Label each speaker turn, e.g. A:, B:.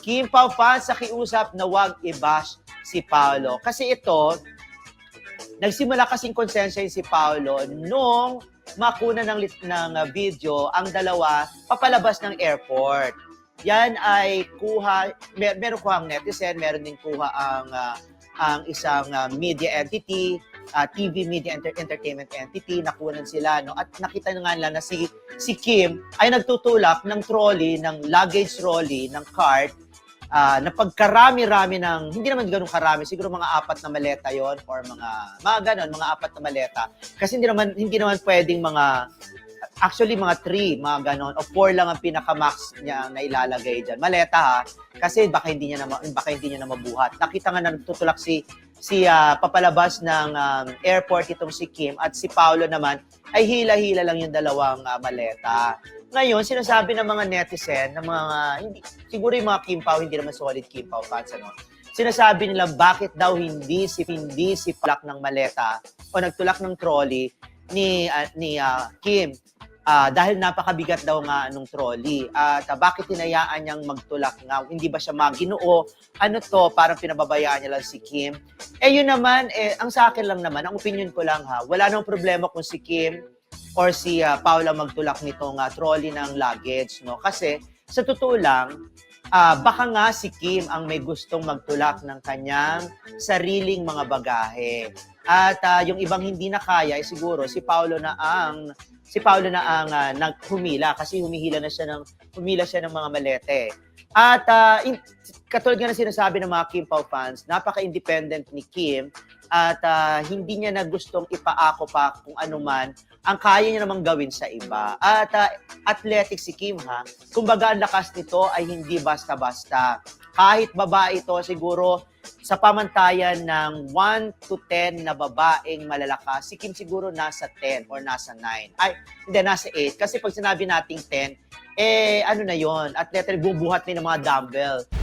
A: Kim Pao fans sa kiusap na wag i-bash si Paolo. Kasi ito, nagsimula kasing konsensya si Paolo nung makuna ng, ng uh, video ang dalawa papalabas ng airport. Yan ay kuha, mer meron kuha ang netizen, meron din kuha ang uh, ang isang uh, media entity, uh, TV media enter- entertainment entity, nakunan sila no at nakita nga nila na si si Kim ay nagtutulak ng trolley, ng luggage trolley, ng cart ah, na pagkarami-rami ng, hindi naman ganun karami, siguro mga apat na maleta yon or mga, mga ganun, mga apat na maleta. Kasi hindi naman, hindi naman pwedeng mga, actually mga three, mga ganon, o four lang ang pinaka-max niya na ilalagay dyan. Maleta ha, kasi baka hindi niya na, baka hindi niya na mabuhat. Nakita nga na nagtutulak si, si ah, papalabas ng um, airport itong si Kim at si Paolo naman ay hila-hila lang yung dalawang ah, maleta. Ngayon, sinasabi ng mga netizen, ng mga, hindi, siguro yung mga Kim Pao, hindi naman solid Kim Pao fans, ano? Sinasabi nila, bakit daw hindi si hindi si palak ng maleta o nagtulak ng trolley ni ah, ni ah, Kim Ah, dahil napakabigat daw nga nung trolley. At ah, bakit hinayaan niyang magtulak nga? Hindi ba siya maginoo? Ano to? Parang pinababayaan niya lang si Kim. Eh yun naman, eh, ang sa akin lang naman, ang opinion ko lang ha, wala nang problema kung si Kim or si ah, Paula magtulak nitong ah, trolley ng luggage, no? Kasi sa totoo lang, ah, baka nga si Kim ang may gustong magtulak ng kanyang sariling mga bagahe. At ah, yung ibang hindi na kaya, eh, siguro si Paolo na ang si Paolo na ang ah, naghumila kasi humihila na siya ng humila siya ng mga malete. At ah, in- katulad nga na sinasabi ng mga Kim Pao fans, napaka-independent ni Kim at ah, hindi niya na gustong ipaako pa kung ano man ang kaya niya namang gawin sa iba. At ah, athletic si Kim ha. Kumbaga ang lakas nito ay hindi basta-basta. Kahit babae ito, siguro sa pamantayan ng 1 to 10 na babaeng malalakas, si Kim siguro nasa 10 or nasa 9. Ay, hindi, nasa 8. Kasi pag sinabi nating 10, eh, ano na yon Athletic, bubuhat din ng mga dumbbell.